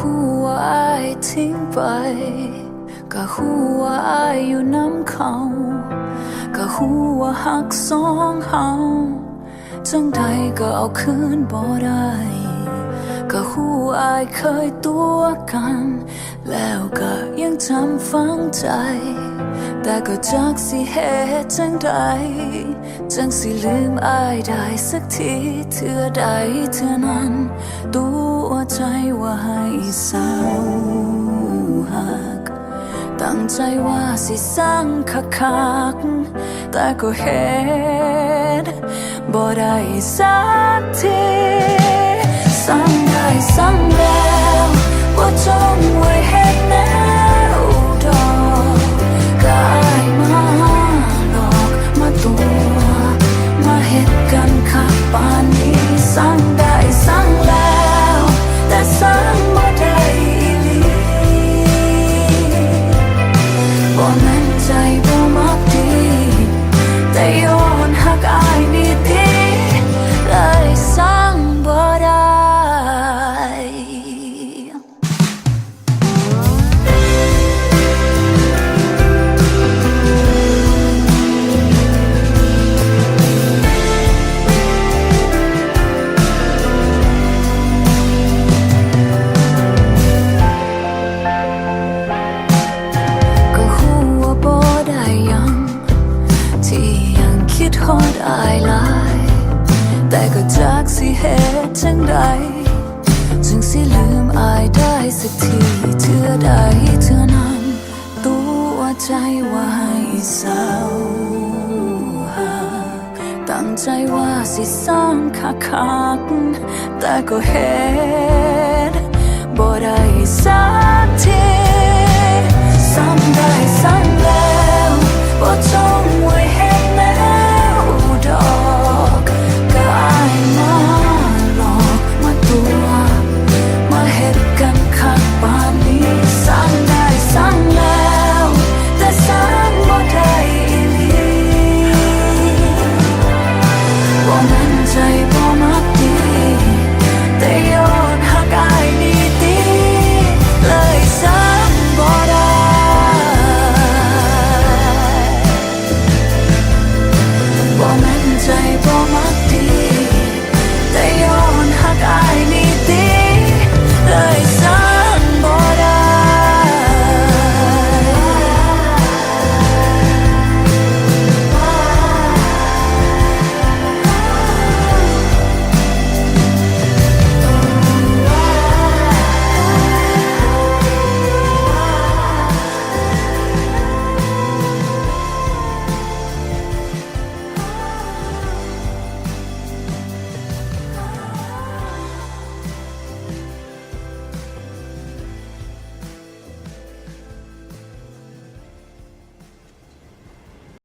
หัวไอายทิ้งไป ก็หัวไอายอยู่น้ำเขา ก็หัวหักสองเฮาจังใดก็เอาคืนบ่ได้ ก็หูอายเคยตัวกัน แล้วก็ยังจำฝังใจ แต่ก็จักสิเหตุจังใด จังสิลืมอายได้สักทีเทื่อใดเทื่อนั้น ตัวใจว่าให้เศร้าหัก ตั้งใจว่าสิสร้างคักคักแต่ก็เห็นบ่ได้สักที สั่ง ดฮอดอายหลาย แต่ก็จักสิเหตุจังใดจึงสิลืมอายได้สักทีเทื่อใดเทื่อนั้น ตัวใจว่าให้เศร้าหักตั้งใจว่าสิสร้างคักคักแต่ก็เห็น กันข้างบาน